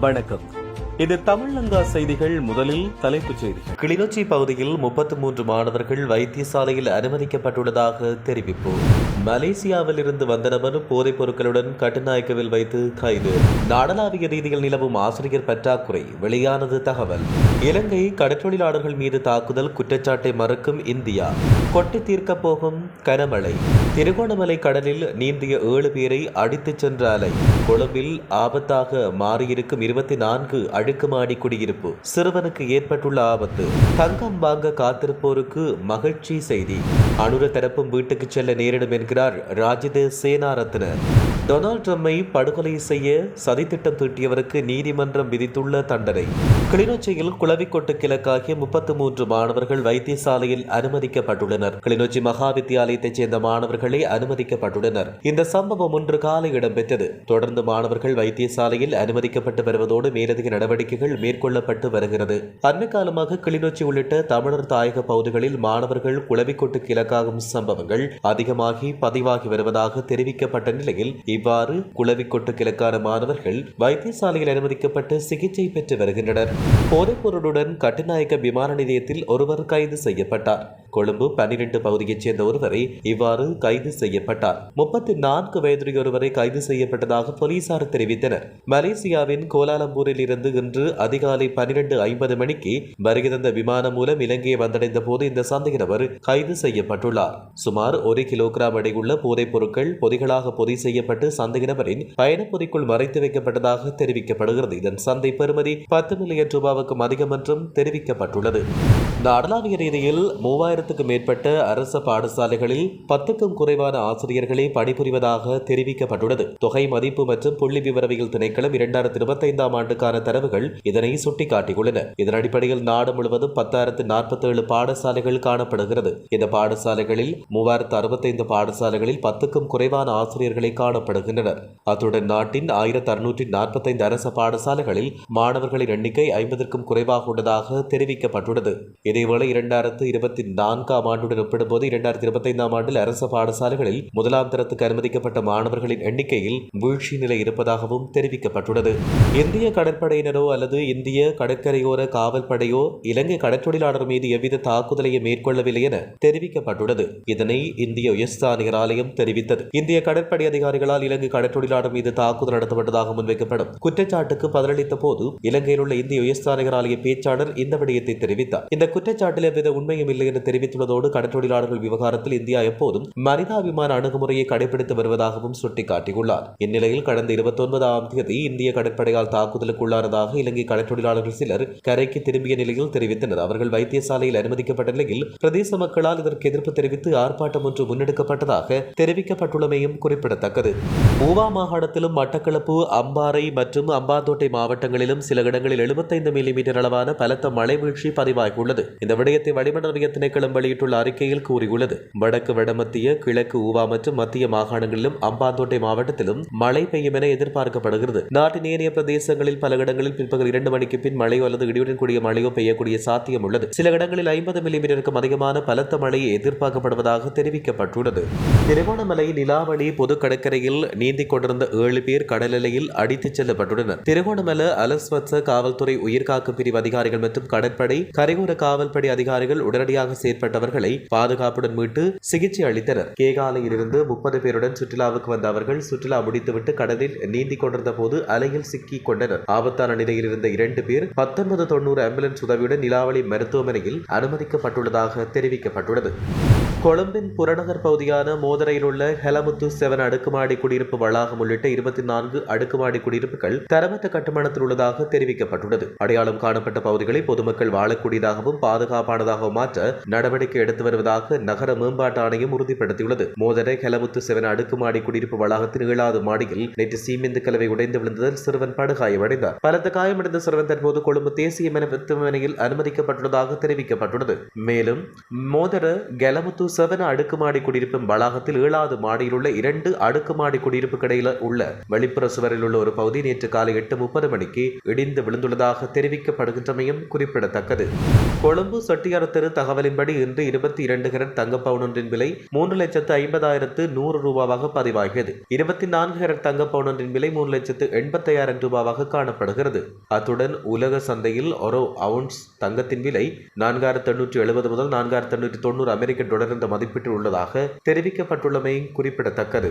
வணக்கம். இது தமிழங்கா செய்திகள் முதலில் தலைப்புச் செய்திகள். கிளிநொச்சி பகுதியில் முப்பத்தி மூன்று மாணவர்கள் வைத்தியசாலையில் அனுமதிக்கப்பட்டுள்ளதாக தெரிவிப்பு. மலேசியாவில் இருந்து வந்த நபர் போதைப் பொருட்களுடன் கட்டுநாயக்கவில் வைத்து கைது. நாடளாவிய ரீதியில் நிலவும் ஆசிரியர் பற்றாக்குறை வெளியானது தகவல். இலங்கை கடற்றொழிலாளர்கள் மீது தாக்குதல் குற்றச்சாட்டை மறுக்கும் இந்தியா. கொட்டி தீர்க்கப் போகும் கனமழை. திருகோணமலை கடலில் நீந்திய ஏழு பேரை அடித்துச் சென்ற அலை. கொழும்பில் ஆபத்தாக மாறியிருக்கும் இருபத்தி நான்கு அடுக்குமாடி குடியிருப்பு. சிறுவனுக்கு ஏற்பட்டுள்ள ஆபத்து. தங்கம் வாங்க காத்திருப்போருக்கு மகிழ்ச்சி செய்தி. அனுர தரப்பும் வீட்டுக்கு செல்ல நேரிடும் வருகிறார் ராஜித சேனாரத்ன டொனால்ட் ட்ரம்பை படுகொலை செய்ய சதித்திட்டம் தீட்டியவருக்கு நீதிமன்றம் விதித்துள்ள தண்டனை. கிளிநொச்சியில் குளவிக்கொட்டு கிழக்காகிய முப்பத்து மூன்று மாணவர்கள் வைத்தியசாலையில் அனுமதிக்கப்பட்டுள்ளனர். கிளிநொச்சி மகா வித்தியாலயத்தைச் சேர்ந்த மாணவர்களே அனுமதிக்கப்பட்டுள்ளனர். இந்த சம்பவம் ஒன்று காலை இடம்பெற்றது. தொடர்ந்து மாணவர்கள் வைத்தியசாலையில் அனுமதிக்கப்பட்டு வருவதோடு மேலதிக நடவடிக்கைகள் மேற்கொள்ளப்பட்டு வருகிறது. அண்மை காலமாக கிளிநொச்சி உள்ளிட்ட தமிழர் தாயக பகுதிகளில் மாணவர்கள் குளவிக்கொட்டு கிழக்காகும் சம்பவங்கள் அதிகமாகி பதிவாகி வருவதாக தெரிவிக்கப்பட்ட நிலையில் இவ்வாறு குளவிக்கொட்டு கிழக்கான மாணவர்கள் வைத்தியசாலையில் அனுமதிக்கப்பட்டு சிகிச்சை பெற்று வருகின்றனர். போதைப்பொருளுடன் கட்டுநாயக்க விமான நிலையத்தில் ஒருவர் கைது செய்யப்பட்டார். கொழும்பு பனிரெண்டு பகுதியைச் சேர்ந்த ஒருவரை இவ்வாறு கைது செய்யப்பட்டார். முப்பத்தி நான்கு வயதுடைய ஒருவரை கைது செய்யப்பட்டதாக போலீசார் தெரிவித்தனர். மலேசியாவின் கோலாலம்பூரில் இருந்து இன்று அதிகாலை பனிரெண்டு ஐம்பது மணிக்கு வருகை தந்த விமானம் மூலம் இலங்கையை வந்தடைந்த போது இந்த சந்தேக நபர் கைது செய்யப்பட்டுள்ளார். சுமார் ஒரு கிலோகிராம் எடையுள்ள போதைப் பொருட்கள் பொதிகளாக பொதி செய்யப்பட்டு சந்தேக நபரின் பயணப்பொதிக்குள் மறைத்து வைக்கப்பட்டதாக தெரிவிக்கப்படுகிறது. இதன் சந்தை பெறுமதி பத்து மில்லியன் ரூபாவுக்கும் அதிகம் என்றும் தெரிவிக்கப்பட்டுள்ளது. நாடளாவிய ரீதியில் மூவாயிரத்துக்கும் மேற்பட்ட அரசு பாடசாலைகளில் பத்துக்கும் குறைவான ஆசிரியர்களே பணிபுரிவதாக தெரிவிக்கப்பட்டுள்ளது. தொகை மதிப்பு மற்றும் புள்ளி விவரவியல் திணைக்களம் இரண்டாயிரத்தி இருபத்தைந்தாம் ஆண்டுக்கான தரவுகள் இதனை சுட்டிக்காட்டியுள்ளன. இதன் அடிப்படையில் நாடு முழுவதும் பத்தாயிரத்து நாற்பத்தி ஏழு பாடசாலைகள் காணப்படுகிறது. இந்த பாடசாலைகளில் மூவாயிரத்து அறுபத்தைந்து பாடசாலைகளில் பத்துக்கும் குறைவான ஆசிரியர்களை காணப்படுகின்றனர். அத்துடன் நாட்டின் ஆயிரத்து அறுநூற்றி நாற்பத்தைந்து அரசு பாடசாலைகளில் மாணவர்களின் எண்ணிக்கை ஐம்பதற்கும் குறைவாக உள்ளதாக தெரிவிக்கப்பட்டுள்ளது. இதேவேளை இரண்டாயிரத்து இருபத்தி நான்காம் ஆண்டுடன் ஒப்பிடும்போது இரண்டாயிரத்தி இருபத்தைந்தாம் ஆண்டில் அரசு பாடசாலைகளில் முதலாம் தரத்துக்கு அனுமதிக்கப்பட்ட மாணவர்களின் எண்ணிக்கையில் வீழ்ச்சி நிலை இருப்பதாகவும் தெரிவிக்கப்பட்டுள்ளது. இந்திய கடற்படையினரோ அல்லது இந்திய கடற்கரையோர காவல்படையோ இலங்கை கடற்றொழிலாளர் மீது எவ்வித தாக்குதலையும் மேற்கொள்ளவில்லை என தெரிவிக்கப்பட்டுள்ளது. இதனை இந்திய உயர்ஸ்தானிகர் ஆலயம் தெரிவித்தது. இந்திய கடற்படை அதிகாரிகளால் இலங்கை கடற்றொழிலாளர் மீது தாக்குதல் நடத்தப்பட்டதாக முன்வைக்கப்படும் குற்றச்சாட்டுக்கு பதிலளித்த போது இலங்கையில் உள்ள இந்திய உயர்ஸ்தானிகர் ஆலய பேச்சாளர் இந்த விடயத்தை தெரிவித்தார். இந்த குற்றச்சாட்டில் எவ்வித உண்மையும் இல்லை என்று தெரிவித்துள்ளதோடு கடற்றொழிலாளர்கள் விவகாரத்தில் இந்தியா எப்போதும் மனிதாபிமான அணுகுமுறையை கடைபிடித்து வருவதாகவும் சுட்டிக்காட்டியுள்ளார். இந்நிலையில் கடந்த இருபத்தி ஒன்பதாம் தேதி இந்திய கடற்படையால் தாக்குதலுக்குள்ளானதாக இலங்கை கடற்றொழிலாளர்கள் சிலர் கரைக்கு திரும்பிய நிலையில் தெரிவித்தனர். அவர்கள் வைத்தியசாலையில் அனுமதிக்கப்பட்ட நிலையில் பிரதேச மக்களால் இதற்கு எதிர்ப்பு தெரிவித்து ஆர்ப்பாட்டம் ஒன்று முன்னெடுக்கப்பட்டதாக தெரிவிக்கப்பட்டுள்ளமையும் குறிப்பிடத்தக்கது. ஊவா மாகாணத்திலும் மட்டக்களப்பு அம்பாறை மற்றும் அம்பாந்தோட்டை மாவட்டங்களிலும் சில இடங்களில் எழுபத்தைந்து மில்லிமீட்டர் அளவான பலத்த மழை வீழ்ச்சி பதிவாகியுள்ளது. இந்த விடயத்தை வளிமண்டலவிய திணைக்களம் வெளியிட்டுள்ள அறிக்கையில் கூறியுள்ளது. வடக்கு வடமத்திய கிழக்கு ஊவா மற்றும் மத்திய மாகாணங்களிலும் அம்பாந்தோட்டை மாவட்டத்திலும் மழை பெய்யும் என எதிர்பார்க்கப்படுகிறது. நாட்டின் ஏனைய பிரதேசங்களில் பல இடங்களில் பிற்பகல் இரண்டு மணிக்கு பின் மழையோ அல்லது இடியுடன் கூடிய மழையோ பெய்யக்கூடிய சாத்தியம் உள்ளது. சில இடங்களில் ஐம்பது மில்லிமீட்டருக்கும் அதிகமான பலத்த மழையை எதிர்பார்க்கப்படுவதாக தெரிவிக்கப்பட்டுள்ளது. திருகோணமலை நிலாவளி பொது கடற்கரையில் நீந்திக் கொண்டிருந்த ஏழு பேர் கடல் அடித்துச் செல்லப்பட்டுள்ளனர். திருகோணமலை அலஸ்வத்ச காவல்துறை உயிர்காக்கும் பிரிவு அதிகாரிகள் மற்றும் கடற்படை கரையோர காவல் காவல்படை அதிகாரிகள் உடனடியாக செயற்பட்டவர்களை பாதுகாப்புடன் மீட்டு சிகிச்சை அளித்தனர். கேகாலையில் இருந்து முப்பது பேருடன் சுற்றுலாவுக்கு வந்த அவர்கள் சுற்றுலா முடித்துவிட்டு கடலில் நீந்திக் கொண்டிருந்த போது அலையில் சிக்கிக் கொண்டனர். ஆபத்தான நிலையில் இருந்த இரண்டு பேர் பத்தொன்பது தொண்ணூறு ஆம்புலன்ஸ் உதவியுடன் நிலாவளி மருத்துவமனையில் அனுமதிக்கப்பட்டுள்ளதாக தெரிவிக்கப்பட்டுள்ளது. கொழும்பின் புறநகர் பகுதியான மோதரையில் உள்ள ஹெலமுத்து செவன் அடுக்குமாடி குடியிருப்பு வளாகம் உள்ளிட்ட இருபத்தி நான்கு அடுக்குமாடி குடியிருப்புகள் தரமற்ற கட்டுமானத்தில் உள்ளதாக தெரிவிக்கப்பட்டுள்ளது அடையாளம் காணப்பட்ட பகுதிகளை பொதுமக்கள் வாழக்கூடியதாகவும் பாதுகாப்பானதாகவும் மாற்ற நடவடிக்கை எடுத்து வருவதாக நகர மேம்பாட்டு ஆணையம் உறுதிப்படுத்தியுள்ளது மோதரை ஹெலமுத்து செவன் அடுக்குமாடி குடியிருப்பு வளாகத்தின் ஏழாவது மாடியில் நேற்று சீமெந்து கலவை உடைந்து விழுந்ததில் சிறுவன் படுகாயமடைந்தார் பலத்த காயமடைந்த சிறுவன் தற்போது கொழும்பு தேசிய மருத்துவமனையில் அனுமதிக்கப்பட்டுள்ளதாக தெரிவிக்கப்பட்டுள்ளது மேலும் மோதர கெலமுத்து செவன அடுக்குமாடி குடியிருப்பின் வளாகத்தில் ஏழாவது மாடியில் உள்ள இரண்டு அடுக்குமாடி குடியிருப்புக்கு கடையில் உள்ள வெளிப்புற சுவரில் உள்ள ஒரு பகுதி நேற்று காலை எட்டு முப்பது மணிக்கு இடிந்து விழுந்துள்ளதாக தெரிவிக்கப்படுகின்றமையும் குறிப்பிடத்தக்கது. கொழும்பு செட்டியார் தெரு தகவலின்படி இன்று இருபத்தி இரண்டு கிரட் தங்க பவுனொன்றின் விலை மூன்று லட்சத்து ஐம்பதாயிரத்து நூறு ரூபாவாக பதிவாகியது. இருபத்தி நான்கு கிரட் தங்க பவுனொன்றின் விலை மூன்று லட்சத்து எண்பத்தையாயிரம் ரூபாவாக காணப்படுகிறது. அத்துடன் உலக சந்தையில் ஒரு அவுன்ஸ் தங்கத்தின் விலை நான்காயிரத்து எண்ணூற்றி எழுபது முதல் நான்காயிரத்து எண்ணூற்றி தொண்ணூறு அமெரிக்க டாலர் என்ற மதிப்பீட்டில் உள்ளதாக தெரிவிக்கப்பட்டுள்ளமை குறிப்பிடத்தக்கது.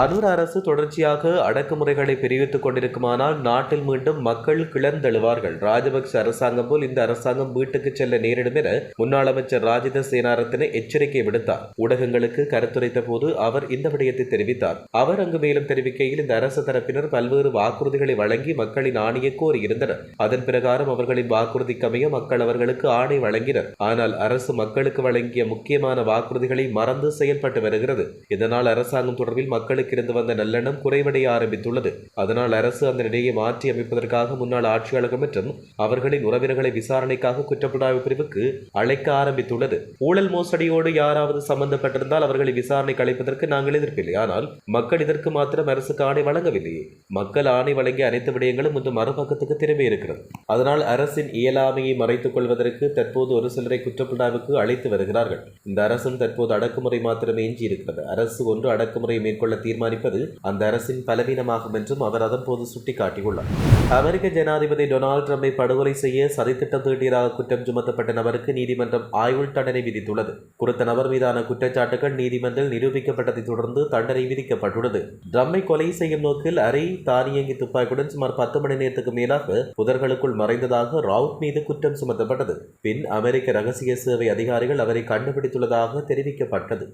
அனுர் அரசு தொடர்ச்சியாக அடக்குமுறைகளை பிரிவித்துக் கொண்டிருக்குமானால் நாட்டில் மீண்டும் மக்கள் கிளர்ந்தெழுவார்கள். ராஜபக்ச அரசாங்கம் போல் இந்த அரசாங்கம் வீட்டுக்கு செல்ல நேரிடும் என முன்னாள் அமைச்சர் ராஜித சேனாரத்தின எச்சரிக்கை விடுத்தார். ஊடகங்களுக்கு கருத்துரைத்த போது அவர் இந்த விடயத்தை தெரிவித்தார். அவர் அங்கு மேலும் தெரிவிக்கையில் இந்த அரசு தரப்பினர் பல்வேறு வாக்குறுதிகளை வழங்கி மக்களின் ஆணையை கோரியிருந்தனர் அதன் பிரகாரம் அவர்களின் வாக்குறுதிக்கமைய மக்கள் அவர்களுக்கு ஆணை வழங்கினர். ஆனால் அரசு மக்களுக்கு வழங்கிய முக்கியமான வாக்குறுதிகளை மறந்து செயல்பட்டு வருகிறது. இதனால் அரசாங்கம் தொடர்பில் மக்களுக்கு இருந்து வந்த நல்லெண்ணம் குறைவடைய ஆரம்பித்துள்ளது. அதனால் அரசு அந்த நிலையை மாற்றி அமைப்பதற்காக முன்னாள் ஆட்சியாளர்கள் மற்றும் அவர்களின் உறவினர்களை விசாரணைக்காக குற்றப்புலனாய்வு பிரிவுக்கு அழைக்க ஆரம்பித்துள்ளது. ஊழல் மோசடியோடு யாராவது சம்பந்தப்பட்டிருந்தால் அவர்களை விசாரணைக்கு அழைப்பதற்கு நாங்கள் எதிர்ப்பில்லை. ஆனால் மக்கள் இதற்கு மாத்திரம் அரசுக்கு ஆணை வழங்கவில்லையே மக்கள் ஆணை வழங்கிய அனைத்து விடயங்களும் இன்று மறுபக்கத்துக்கு திரும்பி இருக்கிறது. அதனால் அரசின் இயலாமையை மறைத்துக் கொள்வதற்கு தற்போது ஒரு சிலரை குற்றப்புலனாய்வுக்கு அழைத்து வருகிறார்கள். இந்த அரசு அரசும் தற்போது அடக்குமுறை மாத்திரமே எஞ்சியிருக்கிறது அரசு ஒன்று அடக்குமுறையை மேற்கொள்ள தீர்மானிப்பது அந்த அரசின் பலவீனமாகும் என்றும் அவர் அதன்போது சுட்டிக்காட்டியுள்ளார். அமெரிக்க ஜனாதிபதி டொனால்டு ட்ரம்பை படுகொலை செய்ய சதித்திட்டம் தீட்டியதாக குற்றம் சுமத்தப்பட்ட நபருக்கு நீதிமன்றம் ஆயுள் தண்டனை விதித்துள்ளது. குறித்த நபர் மீதான குற்றச்சாட்டுகள் நீதிமன்றில் நிரூபிக்கப்பட்டதை தொடர்ந்து தண்டனை விதிக்கப்பட்டுள்ளது. ட்ரம்மை கொலை செய்யும் நோக்கில் அரை தானியங்கி துப்பாக்கியுடன் சுமார் பத்து மணி நேரத்துக்கு மேலாக புதர்களுக்குள் மறைந்ததாக ரவுட் மீது குற்றம் சுமத்தப்பட்டது. பின் அமெரிக்க ரகசிய சேவை அதிகாரிகள் அவரை கண்டுபிடித்துள்ளதாக தெரிவிக்கப்பட்டது.